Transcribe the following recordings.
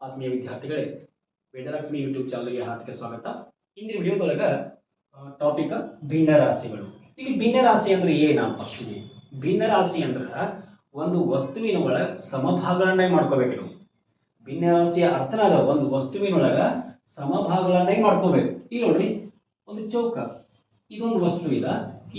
ಆತ್ಮೀಯ ವಿದ್ಯಾರ್ಥಿಗಳೇ, ವೇದಲಕ್ಷ್ಮಿ ಯೂಟ್ಯೂಬ್ ಚಾನಲ್ಗೆ ಹಾರ್ದಿಕ ಸ್ವಾಗತ. ಇಂದಿನ ವಿಡಿಯೋದೊಳಗ ಟಾಪಿಕ್ ಭಿನ್ನ ರಾಶಿಗಳು ಇಲ್ಲಿ ಭಿನ್ನ ರಾಶಿ ಅಂದ್ರೆ ಏನ ಫಸ್ಟ್ಗೆ ಭಿನ್ನ ರಾಶಿ ಅಂದ್ರ ಒಂದು ವಸ್ತುವಿನ ಒಳಗ ಸಮಭಾಗಗಳನ್ನಾಗಿ ಮಾಡ್ಕೋಬೇಕು ನಾವು. ಭಿನ್ನ ರಾಶಿಯ ಅರ್ಥನಾದ ಒಂದು ವಸ್ತುವಿನೊಳಗ ಸಮಭಾಗಗಳನ್ನೇ ಮಾಡ್ಕೋಬೇಕು. ಇಲ್ಲಿ ನೋಡ್ರಿ, ಒಂದು ಚೌಕ. ಇದೊಂದು ವಸ್ತು ಇದ.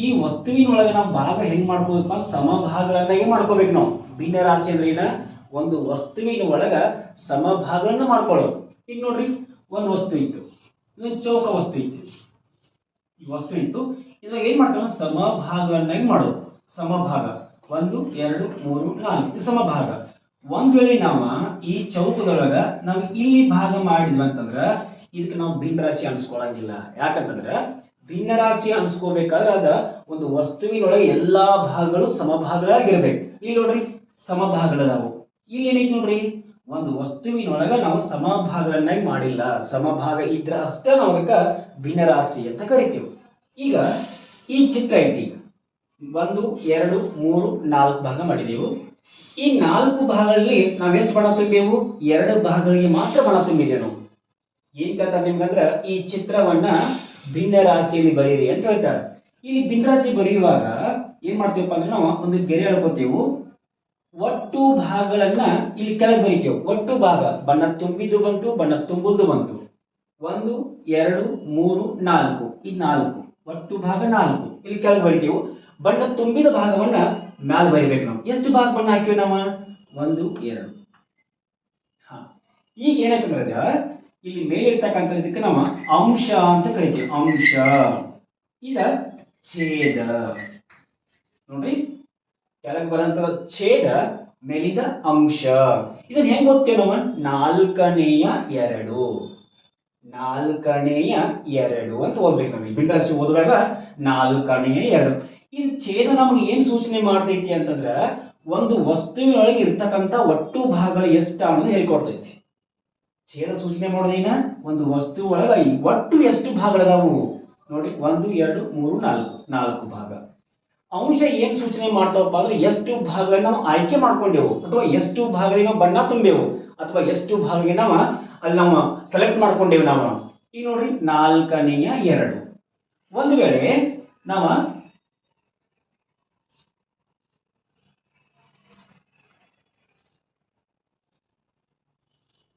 ಈ ವಸ್ತುವಿನೊಳಗೆ ನಾವು ಭಾಗ ಹೆಂಗ್ ಮಾಡ್ಕೋಬೇಕಪ್ಪ? ಸಮಭಾಗಗಳನ್ನಾಗಿ ಮಾಡ್ಕೋಬೇಕು ನಾವು? ಭಿನ್ನ ರಾಶಿ ಅಂದ್ರೆ ಏನ? ಒಂದು ವಸ್ತುವಿನ ಒಳಗ ಸಮಭಾಗಗಳನ್ನ ಮಾಡ್ಕೊಳ್ಳೋದು. ಈಗ ನೋಡ್ರಿ, ಒಂದು ವಸ್ತು ಇತ್ತು ಚೌಕ ವಸ್ತು ಇತ್ತು. ಈ ವಸ್ತು ಇತ್ತು, ಇದ್ರಾಗ ಏನ್ ಮಾಡ್ತಾವ ಸಮಭಾಗಗಳನ್ನಾಗಿ ಮಾಡೋದು? ಸಮಭಾಗ. ಒಂದು, ಎರಡು, ಮೂರು, ನಾಲ್ಕು. ಇದು ಸಮಭಾಗ. ಒಂದ್ ವೇಳೆ ನಾವು ಈ ಚೌಕದೊಳಗ ನಾವು ಇಲ್ಲಿ ಭಾಗ ಮಾಡಿದ್ವಿ ಅಂತಂದ್ರ ಇದಕ್ಕೆ ನಾವು ಭಿನ್ನರಾಶಿ ಅನ್ಸ್ಕೊಳಂಗಿಲ್ಲ. ಯಾಕಂತಂದ್ರ ಭಿನ್ನರಾಶಿ ಅನ್ಸ್ಕೋಬೇಕಾದ್ರೆ ಅದ ಒಂದು ವಸ್ತುವಿನೊಳಗೆ ಎಲ್ಲಾ ಭಾಗಗಳು ಸಮಭಾಗಗಳಾಗಿರ್ಬೇಕು. ಇಲ್ಲಿ ನೋಡ್ರಿ, ಸಮಭಾಗಗಳದಾವು. ಇಲ್ಲಿ ಏನೈತಿ ನೋಡ್ರಿ? ಒಂದು ವಸ್ತುವಿನೊಳಗ ನಾವು ಸಮಭಾಗಗಳನ್ನಾಗಿ ಮಾಡಿಲ್ಲ. ಸಮಭಾಗ ಇದ್ರ ಅಷ್ಟೇ ನಾವು ಅದಕ್ಕ ಭಿನ್ನರಾಶಿ ಅಂತ ಕರಿತೇವೆ. ಈಗ ಈ ಚಿತ್ರ ಐತಿ. ಒಂದು, ಎರಡು, ಮೂರು, ನಾಲ್ಕು ಭಾಗ ಮಾಡಿದೆವು. ಈ ನಾಲ್ಕು ಭಾಗಗಳಲ್ಲಿ ನಾವು ಎಷ್ಟು ಬಣ ತುಂಬೇವು ಎರಡು ಭಾಗಗಳಿಗೆ ಮಾತ್ರ ಬಣ ತುಂಬಿದೆವು ಏನ್ ಕೇಳ್ತಾರೆ ನಿಮ್ಗಂದ್ರ ಈ ಚಿತ್ರವನ್ನ ಭಿನ್ನ ರಾಶಿಯಲ್ಲಿ ಬರೀರಿ ಅಂತ ಹೇಳ್ತಾರೆ. ಇಲ್ಲಿ ಭಿನ್ನರಾಶಿ ಬರೆಯುವಾಗ ಏನ್ ಮಾಡ್ತೀವಪ್ಪ ಅಂದ್ರೆ ನಾವು ಒಂದು ಗೆರೆ ಹೇಳ್ಕೊತೀವಿ. ಒಟ್ಟು ಭಾಗಗಳನ್ನ ಇಲ್ಲಿ ಕೆಳಗೆ ಬರೀತೇವೆ. ಒಟ್ಟು ಭಾಗ, ಬಣ್ಣ ತುಂಬಿದ್ದು ಬಂತು, ಬಣ್ಣ ತುಂಬುದು ಬಂತು. ಒಂದು, ಎರಡು, ಮೂರು, ನಾಲ್ಕು. ಈ ನಾಲ್ಕು, ಒಟ್ಟು ಭಾಗ ನಾಲ್ಕು. ಇಲ್ಲಿ ಕೆಳಗೆ ಬರಿತೇವೆ. ಬಣ್ಣ ತುಂಬಿದ ಭಾಗವನ್ನ ಮ್ಯಾಲ ಬರಿಬೇಕು ನಾವು. ಎಷ್ಟು ಭಾಗ ಬಣ್ಣ ಹಾಕಿವಿ ನಾವು? ಒಂದು, ಎರಡು. ಹಾ. ಈಗ ಏನಾಯ್ತಂದ್ರೆ ಇಲ್ಲಿ ಮೇಲೆ ಇರ್ತಕ್ಕಂಥ ಇದಕ್ಕೆ ನಾವು ಅಂಶ ಅಂತ ಕರಿತೀವಿ. ಅಂಶ. ಇದ ಛೇದ. ನೋಡ್ರಿ ಕೆಳಗೆ ಬರಂತ ಛೇದ ಮೆಲಿದ ಅಂಶ. ಇದನ್ನ ಹೆಂಗ್ ಓದ್ತೇವೆ ನಾವು? ನಾಲ್ಕನೆಯ ಎರಡು. ನಾಲ್ಕನೆಯ ಎರಡು ಅಂತ ಓದ್ಬೇಕು ನಮಗೆ ಬಿಂಡರಾಶಿ ಓದುವಾಗ ನಾಲ್ಕನೆಯ ಎರಡು. ಇದು ಛೇದ ನಮಗೆ ಏನ್ ಸೂಚನೆ ಮಾಡ್ತೈತಿ ಅಂತಂದ್ರ ಒಂದು ವಸ್ತುವಿನೊಳಗೆ ಇರ್ತಕ್ಕಂಥ ಒಟ್ಟು ಭಾಗಗಳು ಎಷ್ಟು ಅನ್ನೋದು ಹೇಳ್ಕೊಡ್ತೈತಿ. ಛೇದ ಸೂಚನೆ ಮಾಡೋದೇನ ಒಂದು ವಸ್ತು ಒಳಗ ಒಟ್ಟು ಎಷ್ಟು ಭಾಗಗಳದಾವು? ನೋಡಿ, ಒಂದು, ಎರಡು, ಮೂರು, ನಾಲ್ಕು. ನಾಲ್ಕು ಭಾಗ. ಅಂಶ ಏನ್ ಸೂಚನೆ ಮಾಡ್ತಾವಪ್ಪ ಅಂದ್ರೆ ಎಷ್ಟು ಭಾಗಗಳನ್ನ ನಾವು ಆಯ್ಕೆ ಮಾಡ್ಕೊಂಡೆವು ಅಥವಾ ಎಷ್ಟು ಭಾಗಗಳಿಗೆ ನಾವು ಬಣ್ಣ ತುಂಬೆವು ಅಥವಾ ಎಷ್ಟು ಭಾಗಗಳಿಗೆ ನಾವು ಅಲ್ಲಿ ನಾವು ಸೆಲೆಕ್ಟ್ ಮಾಡ್ಕೊಂಡೇವು ನಾವು. ಈಗ ನೋಡ್ರಿ ನಾಲ್ಕನೆಯ ಎರಡು. ಒಂದು ವೇಳೆ ನಾವ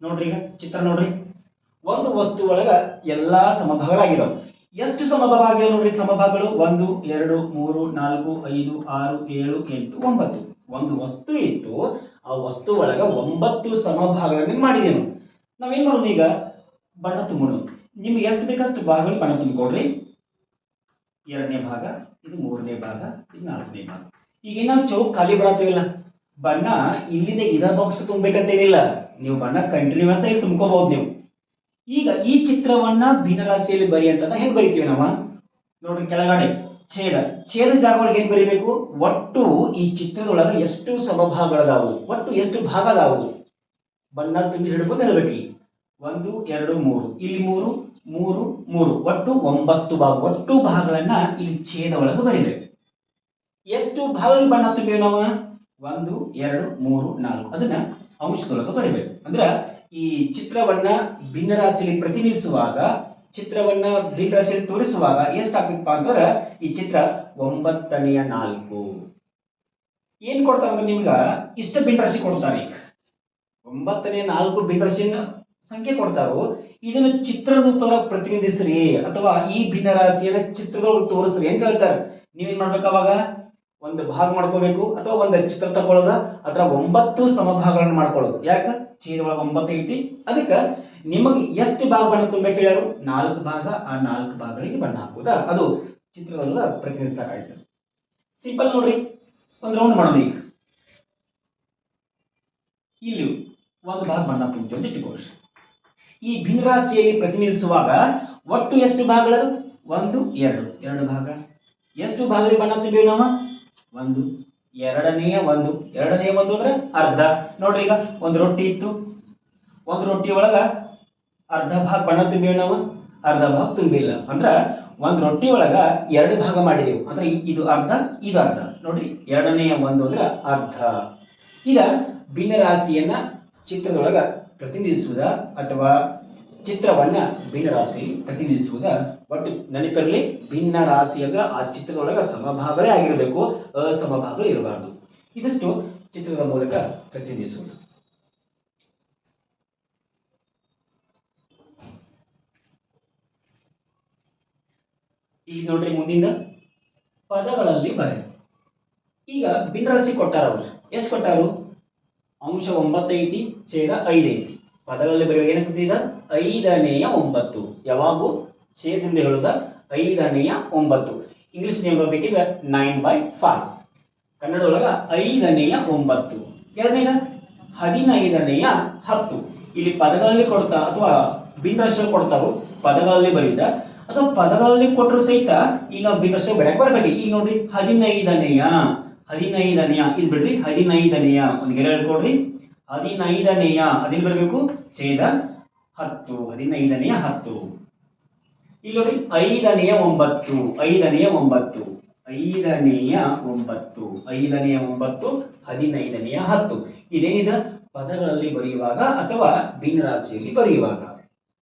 ನೋಡ್ರಿ ಈಗ ಚಿತ್ರ ನೋಡ್ರಿ. ಒಂದು ವಸ್ತು ಒಳಗ ಎಲ್ಲಾ ಸಮಭಾಗಗಳಾಗಿದಾವೆ. ಎಷ್ಟು ಸಮಭಾಗಿಯ ನೋಡ್ರಿ ಸಮಭಾಗಗಳು? ಒಂದು, ಎರಡು, ಮೂರು, ನಾಲ್ಕು, ಐದು, ಆರು, ಏಳು, ಎಂಟು, ಒಂಬತ್ತು. ಒಂದು ವಸ್ತು ಇತ್ತು, ಆ ವಸ್ತು ಒಳಗ ಒಂಬತ್ತು ಸಮಭಾಗಗಳನ್ನು ಮಾಡಿದೆವು ನಾವೇನ್ ಮಾಡೋದು ಈಗ? ಬಣ್ಣ ತುಂಬೋಣ ನಿಮ್ಗೆ ಎಷ್ಟು ಬೇಕಷ್ಟು ಭಾಗಗಳು ಬಣ್ಣ ತುಂಬಿಕೊಡ್ರಿ? ಎರಡನೇ ಭಾಗ, ಇದು ಮೂರನೇ ಭಾಗ, ಇದು ನಾಲ್ಕನೇ ಭಾಗ. ಈಗ ನಾವು ಚೌಕ್ ಖಾಲಿ ಬಿಡತ್ತೀವಿಲ್ಲ? ಬಣ್ಣ ಇಲ್ಲಿಂದ ಇದ ಬಾಕ್ಸ್ ತುಂಬಬೇಕಂತೇನಿಲ್ಲ. ನೀವು ಬಣ್ಣ ಕಂಟಿನ್ಯೂಸ್ ಆಗಿ ತುಂಬ್ಕೋಬಹುದು ನೀವು. ಈಗ ಈ ಚಿತ್ರವನ್ನ ಭಿನ್ನರಾಶಿಯಲ್ಲಿ ಬರಿ ಅಂತಂದ್ರೆ ಹೆಂಗ್ ಬರಿತೀವಿ ನಾವು? ನೋಡ್ರಿ ಕೆಳಗಡೆ, ಛೇದ. ಛೇದ ಜಾಗಗಳಿಗೆ ಏನ್ ಬರಿಬೇಕು? ಒಟ್ಟು ಈ ಚಿತ್ರದೊಳಗೆ ಎಷ್ಟು ಸಮಭಾಗಗಳದಾವು? ಒಟ್ಟು ಎಷ್ಟು ಭಾಗ ಅದಾವು ಬಣ್ಣ ತುಂಬಿ ಹಿಡ್ಕೊಂಡು ಇಲ್ಲಿ. ಒಂದು, ಎರಡು, ಮೂರು. ಇಲ್ಲಿ ಮೂರು ಮೂರು ಮೂರು. ಒಟ್ಟು ಒಂಬತ್ತು ಭಾಗ. ಒಟ್ಟು ಭಾಗಗಳನ್ನ ಇಲ್ಲಿ ಛೇದ ಒಳಗೆ ಬರಿಬೇಕು. ಎಷ್ಟು ಭಾಗದಲ್ಲಿ ಬಣ್ಣ ತುಂಬಿವೆ ನಾವು? ಒಂದು, ಎರಡು, ಮೂರು, ನಾಲ್ಕು. ಅದನ್ನ ಅಂಶದೊಳಗೆ ಬರಿಬೇಕು. ಅಂದ್ರ ಈ ಚಿತ್ರವನ್ನ ಭಿನ್ನರಾಶಿಯಲ್ಲಿ ಪ್ರತಿನಿಧಿಸುವಾಗ, ಚಿತ್ರವನ್ನ ಭಿನ್ನರಾಶಿಯಲ್ಲಿ ತೋರಿಸುವಾಗ ಎಷ್ಟಾಗ್ತಿತ್ತಪ್ಪ ಅಂತಂದ್ರ ಈ ಚಿತ್ರ ಒಂಬತ್ತನೆಯ ನಾಲ್ಕು. ಏನ್ ಕೊಡ್ತಾರ ನಿಮ್ಗ? ಇಷ್ಟ ಭಿನ್ನರಾಶಿ ಕೊಡ್ತಾರೆ ಒಂಬತ್ತನೇ ನಾಲ್ಕು ಭಿನ್ನರಾಶಿನ ಸಂಖ್ಯೆ ಕೊಡ್ತಾರೋ, ಇದನ್ನು ಚಿತ್ರ ರೂಪದಾಗ ಪ್ರತಿನಿಧಿಸ್ರಿ ಅಥವಾ ಈ ಭಿನ್ನರಾಶಿಯನ್ನ ಚಿತ್ರದೊಳಗೆ ತೋರಿಸ್ರಿ ಅಂತ ಹೇಳ್ತಾರೆ ನೀವೇನ್ ಮಾಡ್ಬೇಕು ಅವಾಗ? ಒಂದು ಭಾಗ ಮಾಡ್ಕೋಬೇಕು ಅಥವಾ ಒಂದು ಚಿತ್ರ ತಗೊಳ್ಳೋದ ಅಥವಾ ಒಂಬತ್ತು ಸಮಭಾಗಗಳನ್ನು ಮಾಡ್ಕೊಳ್ಳೋದು. ಯಾಕ? ಒಳಗೆ ಒಂಬತ್ತು ಐತಿ. ಅದಕ್ಕೆ ನಿಮಗೆ ಎಷ್ಟು ಭಾಗ ಬಣ್ಣ ತುಂಬಬೇಕು ಹೇಳ್ಯಾರು? ನಾಲ್ಕು ಭಾಗ, ಆ ನಾಲ್ಕು ಭಾಗಗಳಿಗೆ ಬಣ್ಣ ಹಾಕೋದ ಅದು ಚಿತ್ರದೊಳಗ ಪ್ರತಿನಿಧಿಸಕಾಯ್ತು ಸಿಂಪಲ್ ನೋಡ್ರಿ. ಒಂದು ರೌಂಡ್ ಮಾಡೋಣ ಈಗ. ಇಲ್ಲಿ ಒಂದು ಭಾಗ ಬಣ್ಣ ತುಂಬಿತು ಅಂತ ಇಟ್ಕೋ ಈ ಭಿನ್ನರಾಶಿಯಲ್ಲಿ ಪ್ರತಿನಿಧಿಸುವಾಗ ಒಟ್ಟು ಎಷ್ಟು ಭಾಗಗಳು? ಒಂದು, ಎರಡು. ಎರಡು ಭಾಗ. ಎಷ್ಟು ಭಾಗದಲ್ಲಿ ಬಣ್ಣ ತುಂಬಿವಿ ನಾವು? ಒಂದು ಎರಡನೆಯ ಒಂದು ಎರಡನೆಯ ಒಂದು ಅಂದ್ರೆ ಅರ್ಧ. ನೋಡ್ರಿ ಈಗ ಒಂದು ರೊಟ್ಟಿ ಇತ್ತು. ಒಂದು ರೊಟ್ಟಿ ಒಳಗ ಅರ್ಧ ಭಾಗ ಬಣ್ಣ ತುಂಬಿವಿ ನಾವು, ಅರ್ಧ ಭಾಗ ತುಂಬಿಲ್ಲ ಅಂದ್ರ ಒಂದು ರೊಟ್ಟಿ ಒಳಗ ಎರಡು ಭಾಗ ಮಾಡಿದೆವು. ಅಂದ್ರೆ ಇದು ಅರ್ಧ ಇದು ಅರ್ಧ. ನೋಡ್ರಿ ಎರಡನೆಯ ಒಂದು ಅಂದ್ರೆ ಅರ್ಧ. ಈಗ ಭಿನ್ನರಾಶಿಯನ್ನ ಚಿತ್ರದೊಳಗ ಪ್ರತಿನಿಧಿಸುವುದ ಅಥವಾ ಚಿತ್ರವನ್ನ ಭಿನ್ನ ರಾಶಿಯಲ್ಲಿ ಪ್ರತಿನಿಧಿಸುವುದ? ಒಟ್ಟು ನೆನಪಿರಲಿ ಭಿನ್ನ ರಾಶಿ ಅಂದ್ರೆ ಆ ಚಿತ್ರದೊಳಗ ಸಮಭಾಗಗಳೇ ಆಗಿರಬೇಕು ಅಸಮಭಾಗಗಳು ಇರಬಾರ್ದು. ಇದಿಷ್ಟು ಚಿತ್ರದ ಮೂಲಕ ಪ್ರತಿನಿಧಿಸೋಣ. ಈಗ ನೋಡ್ರಿ ಮುಂದಿನ ಪದಗಳಲ್ಲಿ ಬರೆ ಈಗ ಭಿನ್ನರಾಶಿ ಕೊಟ್ಟಾರ ಅವ್ರು. ಎಷ್ಟು ಕೊಟ್ಟಾರು? ಅಂಶ ಒಂಬತ್ತೈತಿ, ಛೇದ ಐದೈತಿ. ಪದಗಳಲ್ಲಿ ಬರೆಯುವಾಗ ಏನಂತೀಗ ಐದನೆಯ ಒಂಬತ್ತು. ಯಾವಾಗೂ? ಛೇದದಿಂದ ಹೇಳುದ ಐದನೆಯ ಒಂಬತ್ತು. ಇಂಗ್ಲಿಷ್ ನೇಮ್ ಬರ್ಬೇಕಿದ್ರೆ ನೈನ್ ಬೈ ಫೈವ್ ಕನ್ನಡ ಒಳಗ ಐದನೆಯ ಒಂಬತ್ತು. ಎರಡನೇದ? ಹದಿನೈದನೆಯ ಹತ್ತು. ಇಲ್ಲಿ ಪದಗಳಲ್ಲಿ ಕೊಡ್ತಾ ಅಥವಾ ಭಿನ್ನರಾಶಿಯಲ್ಲಿ ಕೊಡ್ತಾರೋ ಪದಗಳಲ್ಲಿ ಬರೀದ ಅಥವಾ ಪದಗಳಲ್ಲಿ ಕೊಟ್ಟರು ಸಹಿತ ಈಗ ಭಿನ್ನರಾಶಿ ಬೆಳಕ್ ಬರ್ಬೇಕು ಈಗ ನೋಡ್ರಿ, ಹದಿನೈದನೆಯ. ಹದಿನೈದನೆಯ. ಇದು ಬಿಡ್ರಿ, ಹದಿನೈದನೆಯ. ಒಂದು ಗೆರೆ ಹೇಳ್ಕೊಡ್ರಿ ಹದಿನೈದನೆಯ. ಅದಿಲ್ಲಿ ಬರಬೇಕು. ಛೇದ ಹತ್ತು. ಹದಿನೈದನೆಯ ಹತ್ತು. ಇಲ್ಲಿ ನೋಡಿ ಐದನೆಯ ಒಂಬತ್ತು ಐದನೆಯ ಒಂಬತ್ತು ಐದನೆಯ ಒಂಬತ್ತು ಐದನೆಯ ಒಂಬತ್ತು, ಹದಿನೈದನೆಯ ಹತ್ತು. ಇದೇನಿದ ಪದಗಳಲ್ಲಿ ಬರೆಯುವಾಗ ಅಥವಾ ಭಿನ್ನರಾಶಿಯಲ್ಲಿ ಬರೆಯುವಾಗ.